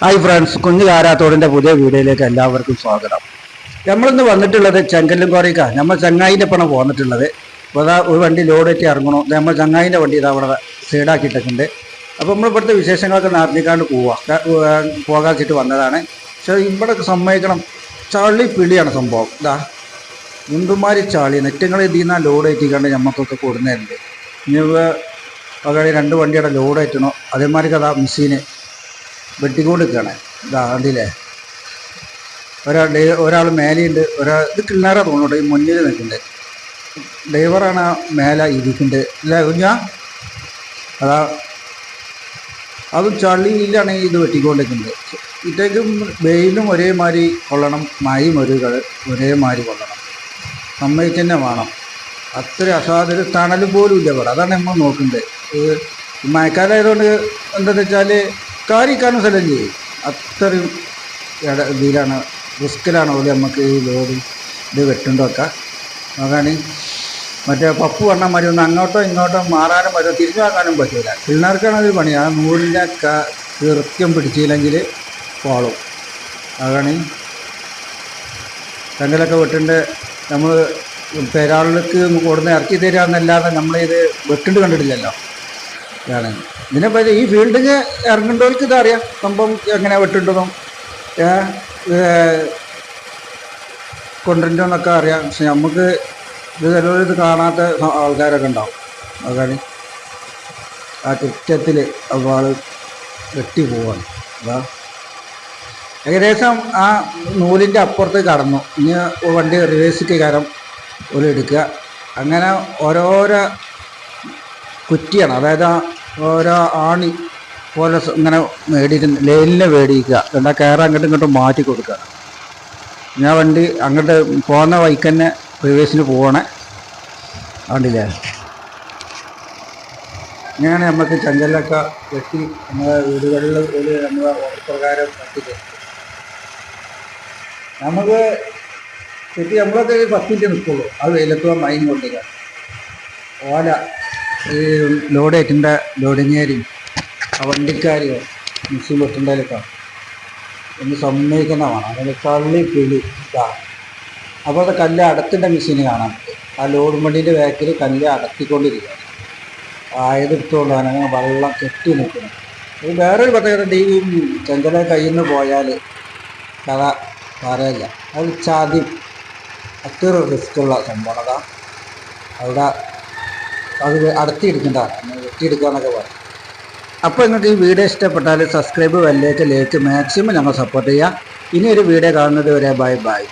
Hi friends കുഞ്ഞു കാരാത്തോടിന്റെ പുതിയ വീഡിയോയിലേക്ക് എല്ലാവർക്കും സ്വാഗതം. നമ്മളിന്ന് വന്നിട്ടുള്ളത് ചെങ്കല്ലും കുറയ്ക്ക നമ്മൾ ചങ്ങായിന്റെ പണം പോന്നിട്ടുള്ളത്. അപ്പോൾ അതാ ഒരു വണ്ടി ലോഡ് ഇറങ്ങണോ. നമ്മൾ ചങ്ങായിന്റെ വണ്ടി ഇതാ അവിടെ സൈഡാക്കിയിട്ടൊക്കെ അപ്പോൾ നമ്മൾ ഇവിടുത്തെ വിശേഷങ്ങളൊക്കെ നടത്തിക്കാണ്ട് പോവാം. പോകാക്കിയിട്ട് വന്നതാണ്. പക്ഷേ ഇവിടെ സമ്മതിക്കണം. ചളി പിളിയാണ് സംഭവം. ഇതാ മുണ്ടുമാരി ചാളി. നെറ്റങ്ങൾ ഇതിൽ ലോഡ് ഏറ്റിക്കാണ്ട് നമുക്കൊക്കെ കൊടുക്കുന്നുണ്ട് ഇനി പകരം രണ്ട് വണ്ടിയുടെ ലോഡ് ഏറ്റണോ അതേമാതിരി കഥ മെഷീന് വെട്ടിക്കൊണ്ട് ഇതാണ്ടില്ലേ ഒരാൾ ഒരാൾ മേലെയുണ്ട്. ഒരാൾ ഇത് കിണ്ണാറാ തോന്നുന്നുണ്ട് ഈ മുന്നിൽ നിൽക്കുന്നുണ്ട് ഡ്രൈവറാണ് ആ മേലെ ഇരിക്കുന്നുണ്ട് അല്ലേ കുഞ്ഞാ? അതാ അതും ചളിയിലാണ് ഇത് വെട്ടിക്കൊണ്ടിരിക്കുന്നത്. ഇത്തേക്കും വെയിലും ഒരേമാതിരി കൊള്ളണം മഴയും ഒരു ഒരേമാതിരി കൊള്ളണം. സമ്മതിച്ച് തന്നെ വേണം. അത്ര അസാധ്യത തണൽ പോലും ഇല്ല ഇവിടെ. അതാണ് നമ്മൾ നോക്കുന്നത്. ഇത് മഴക്കാലമായതുകൊണ്ട് എന്താണെന്ന് വെച്ചാൽ കാരിക്കാനും സ്ഥലം ചെയ്യും അത്രയും ഇട ഇതിലാണ് റിസ്ക്കിലാണ് പോലെ നമുക്ക് ഈ ലോഡ് ഇത് വെട്ടുണ്ടൊക്കെ അതാണ് മറ്റേ പപ്പു പറഞ്ഞ മാതിരി ഒന്ന് അങ്ങോട്ടോ ഇങ്ങോട്ടോ മാറാനും പറ്റും തിരിച്ചു വാങ്ങാനും പറ്റില്ല പിള്ളേർക്കാണ് അതൊരു പണി ആ നൂലിന്റെ കൃത്യം പിടിച്ചില്ലെങ്കിൽ പോളും. അതാണ് തെങ്ങലൊക്കെ വെട്ടിന്റെ നമ്മൾ പെരാളിലേക്ക് കൊടുന്ന് ഇറക്കി തരാമെന്നല്ലാതെ നമ്മളിത് വെട്ടിണ്ട് കണ്ടിട്ടില്ലല്ലോ. ഇതാണ്. ഇതിനെ പറ്റി ഈ ഫീൽഡിൽ ഇറങ്ങേണ്ടവർക്ക് ഇതറിയാം. സംഭവം എങ്ങനെ വെട്ടുണ്ടെന്നും എന്നൊക്കെ അറിയാം. പക്ഷെ നമുക്ക് ഇത് ചിലവർ ഇത് കാണാത്ത ആൾക്കാരൊക്കെ ഉണ്ടാവും. അതാണ് ആ കൃത്യത്തിൽ അവൾ വെട്ടി പോവാണ്. അതാ. ഏകദേശം ആ നൂലിന്റെ അപ്പുറത്ത് കടന്നു. ഇനി വണ്ടി റിവേഴ്സിക്ക് കയറും ഒരു എടുക്കുക. അങ്ങനെ ഓരോരോ കുറ്റിയാണ്. അതായത് ഓരോ ആണി പോലെ ഇങ്ങനെ മേടിയിട്ട് ലൈനിനെ മേടിക്കുക. എന്താ കയറാൻ അങ്ങോട്ടും ഇങ്ങോട്ടും മാറ്റി കൊടുക്കുക. ഞാൻ വണ്ടി അങ്ങോട്ട് പോകുന്ന വഴിക്ക് തന്നെ റിവേഴ്സിന് പോകണേ കണ്ടില്ലേ? ഇങ്ങനെയാണ് നമുക്ക് ചങ്കലൊക്കെ വെട്ടി നമ്മുടെ വീടുകളിൽ ഒരു നമ്മുടെ പ്രകാരം വെട്ടി നമുക്ക് കെട്ടി നമ്മളൊക്കെ പത്ത് മിനിറ്റ് നിൽക്കുള്ളൂ അത് വെയിലത്തോ മൈൻ കൊണ്ടിരിക്കുക. ഓല ഈ ലോഡ് ഏറ്റിന്റെ ലോഡിങ്ങേരി ആ വണ്ടിക്കാരെയോ മിസ്സിൽ വെട്ടുണ്ടേലൊക്കെ ഒന്ന് സമ്മതിക്കുന്ന വേണം. അതിന് കള്ളി പിളി ഇതാ. അപ്പോൾ അത് കല്ല് അടത്തിന്റെ മെഷീൻ കാണാം ആ ലോഡ് വണ്ടീന്റെ ബാക്കിൽ കല്ല് അടത്തിക്കൊണ്ടിരിക്കുകയാണ് ആയതെടുത്തുകൊണ്ടാണ് അങ്ങനെ വെള്ളം കെട്ടി നിൽക്കുന്നത് ഇത് വേറൊരു പ്രത്യേകത. ഈ ചെങ്കല കയ്യിൽ നിന്ന് പോയാൽ കഥ പറയില്ല. അത് ചാദ്യം അത്ര റിസ്ക്കുള്ള സംഭവം അവിടെ അത് അടത്തിയെടുക്കണ്ട വെട്ടിയെടുക്കുക എന്നൊക്കെ പറയും. അപ്പോൾ നിങ്ങൾക്ക് ഈ വീഡിയോ ഇഷ്ടപ്പെട്ടാൽ സബ്സ്ക്രൈബ് വല്ലേക്ക് ലേക്ക് മാക്സിമം ഞങ്ങൾ സപ്പോർട്ട് ചെയ്യുക ഇനി ഒരു വീഡിയോ കാണുന്നത് വരെ ബൈ ബൈ